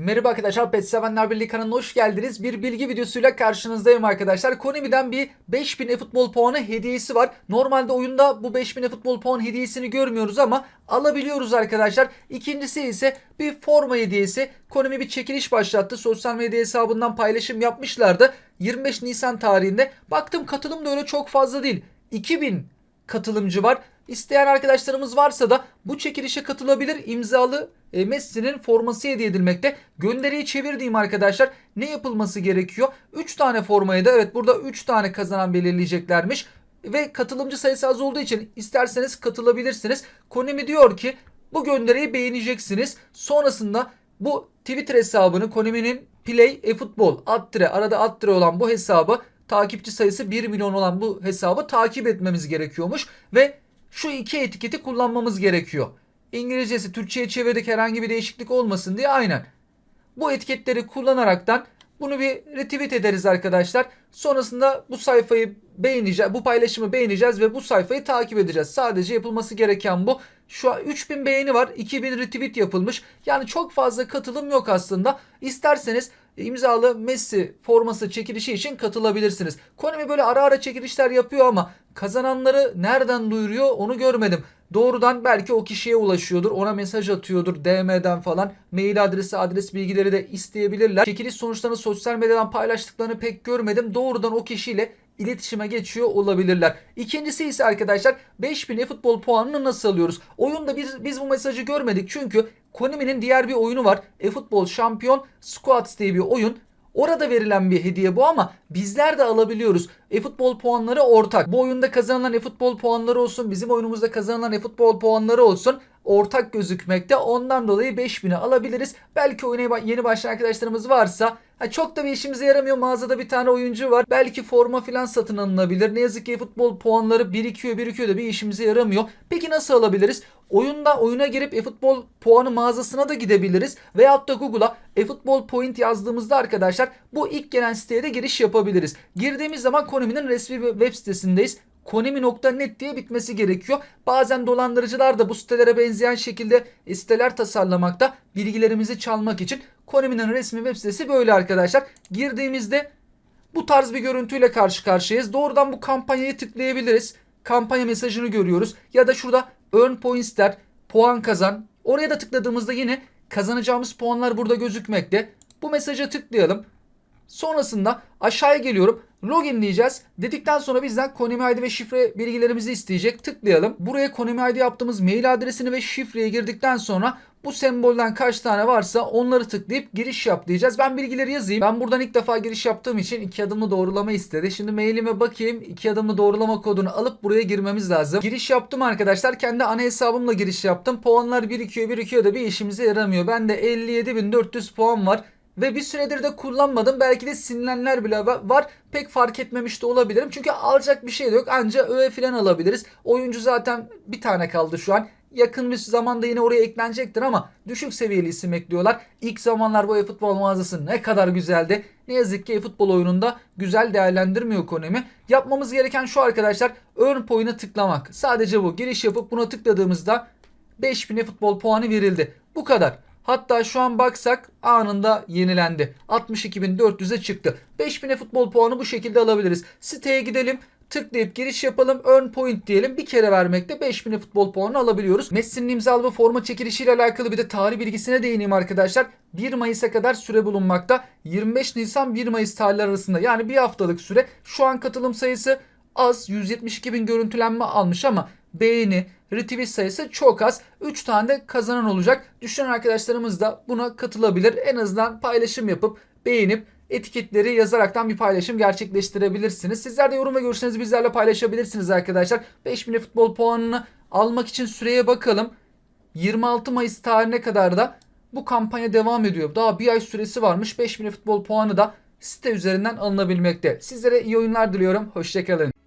Merhaba arkadaşlar Pet Sevenler Birliği kanalına hoş geldiniz. Bir bilgi videosuyla karşınızdayım arkadaşlar. Konami'den bir 5000 e-futbol puanı hediyesi var. Normalde oyunda bu 5000 e-futbol puan hediyesini görmüyoruz ama alabiliyoruz arkadaşlar. İkincisi ise bir forma hediyesi. Konami bir çekiliş başlattı. Sosyal medya hesabından paylaşım yapmışlardı. 25 Nisan tarihinde. Baktım katılım da öyle çok fazla değil. 2000 katılımcı var. İsteyen arkadaşlarımız varsa da bu çekilişe katılabilir. İmzalı e, Messi'nin forması hediye edilmekte. Gönderiyi çevirdiğim arkadaşlar ne yapılması gerekiyor? 3 tane formayı da evet burada 3 tane kazanan belirleyeceklermiş. Ve katılımcı sayısı az olduğu için isterseniz katılabilirsiniz. Konemi diyor ki bu gönderiyi beğeneceksiniz. Sonrasında bu Twitter hesabını Konami'nin Play eFootball attire arada attire olan bu hesabı takipçi sayısı 1 milyon olan bu hesabı takip etmemiz gerekiyormuş ve şu iki etiketi kullanmamız gerekiyor. İngilizcesi Türkçe'ye çevirdik herhangi bir değişiklik olmasın diye aynen. Bu etiketleri kullanaraktan bunu bir retweet ederiz arkadaşlar. Sonrasında bu sayfayı beğeneceğiz, bu paylaşımı beğeneceğiz ve bu sayfayı takip edeceğiz. Sadece yapılması gereken bu. Şu an 3000 beğeni var, 2000 retweet yapılmış. Yani çok fazla katılım yok aslında. İsterseniz imzalı Messi forması çekilişi için katılabilirsiniz. Konami böyle ara ara çekilişler yapıyor ama kazananları nereden duyuruyor onu görmedim. Doğrudan belki o kişiye ulaşıyordur. Ona mesaj atıyordur DM'den falan. Mail adresi, adres bilgileri de isteyebilirler. Çekiliş sonuçlarını sosyal medyadan paylaştıklarını pek görmedim. Doğrudan o kişiyle iletişime geçiyor olabilirler. İkincisi ise arkadaşlar 5000 futbol puanını nasıl alıyoruz? Oyunda biz, biz bu mesajı görmedik çünkü Konami'nin diğer bir oyunu var. eFootball Şampiyon Squads diye bir oyun. Orada verilen bir hediye bu ama bizler de alabiliyoruz. E-futbol puanları ortak. Bu oyunda kazanılan e-futbol puanları olsun, bizim oyunumuzda kazanılan e-futbol puanları olsun ortak gözükmekte. Ondan dolayı 5000'i alabiliriz. Belki oyuna yeni başlayan arkadaşlarımız varsa ha çok da bir işimize yaramıyor. Mağazada bir tane oyuncu var. Belki forma falan satın alınabilir. Ne yazık ki futbol puanları birikiyor birikiyor da bir işimize yaramıyor. Peki nasıl alabiliriz? Oyunda oyuna girip eFootball puanı mağazasına da gidebiliriz. Veyahut da Google'a eFootball point yazdığımızda arkadaşlar bu ilk gelen siteye de giriş yapabiliriz. Girdiğimiz zaman Konami'nin resmi web sitesindeyiz. Konami.net diye bitmesi gerekiyor. Bazen dolandırıcılar da bu sitelere benzeyen şekilde siteler tasarlamakta. Bilgilerimizi çalmak için. Konami'nin resmi web sitesi böyle arkadaşlar. Girdiğimizde bu tarz bir görüntüyle karşı karşıyayız. Doğrudan bu kampanyayı tıklayabiliriz. Kampanya mesajını görüyoruz. Ya da şurada earn points der. Puan kazan. Oraya da tıkladığımızda yine kazanacağımız puanlar burada gözükmekte. Bu mesaja tıklayalım. Sonrasında aşağıya geliyorum. Login diyeceğiz. Dedikten sonra bizden Konami ID ve şifre bilgilerimizi isteyecek. Tıklayalım. Buraya Konami ID yaptığımız mail adresini ve şifreyi girdikten sonra bu sembolden kaç tane varsa onları tıklayıp giriş yap diyeceğiz. Ben bilgileri yazayım. Ben buradan ilk defa giriş yaptığım için iki adımlı doğrulama istedi. Şimdi mailime bakayım. iki adımlı doğrulama kodunu alıp buraya girmemiz lazım. Giriş yaptım arkadaşlar. Kendi ana hesabımla giriş yaptım. Puanlar birikiyor birikiyor da bir işimize yaramıyor. Bende 57.400 puan var. Ve bir süredir de kullanmadım. Belki de silinenler bile var. Pek fark etmemiş de olabilirim. Çünkü alacak bir şey de yok. Anca öğe falan alabiliriz. Oyuncu zaten bir tane kaldı şu an. Yakın bir zamanda yine oraya eklenecektir ama düşük seviyeli isim ekliyorlar. İlk zamanlar bu e-futbol mağazası ne kadar güzeldi. Ne yazık ki e-futbol oyununda güzel değerlendirmiyor Konami. Yapmamız gereken şu arkadaşlar. Earn Point'a tıklamak. Sadece bu. Giriş yapıp buna tıkladığımızda 5000 e-futbol puanı verildi. Bu kadar. Hatta şu an baksak anında yenilendi. 62.400'e çıktı. 5000'e futbol puanı bu şekilde alabiliriz. Siteye gidelim. Tıklayıp giriş yapalım. Earn point diyelim. Bir kere vermekte 5000'e futbol puanı alabiliyoruz. Messi'nin imzalı ve forma çekilişiyle alakalı bir de tarih bilgisine değineyim arkadaşlar. 1 Mayıs'a kadar süre bulunmakta. 25 Nisan 1 Mayıs tarihleri arasında yani bir haftalık süre. Şu an katılım sayısı az 172 bin görüntülenme almış ama beğeni, retweet sayısı çok az. 3 tane de kazanan olacak. Düşünen arkadaşlarımız da buna katılabilir. En azından paylaşım yapıp beğenip etiketleri yazaraktan bir paylaşım gerçekleştirebilirsiniz. Sizler de yorum ve görüşlerinizi bizlerle paylaşabilirsiniz arkadaşlar. 5000 futbol puanını almak için süreye bakalım. 26 Mayıs tarihine kadar da bu kampanya devam ediyor. Daha bir ay süresi varmış. 5000 futbol puanı da site üzerinden alınabilmekte. Sizlere iyi oyunlar diliyorum. Hoşçakalın.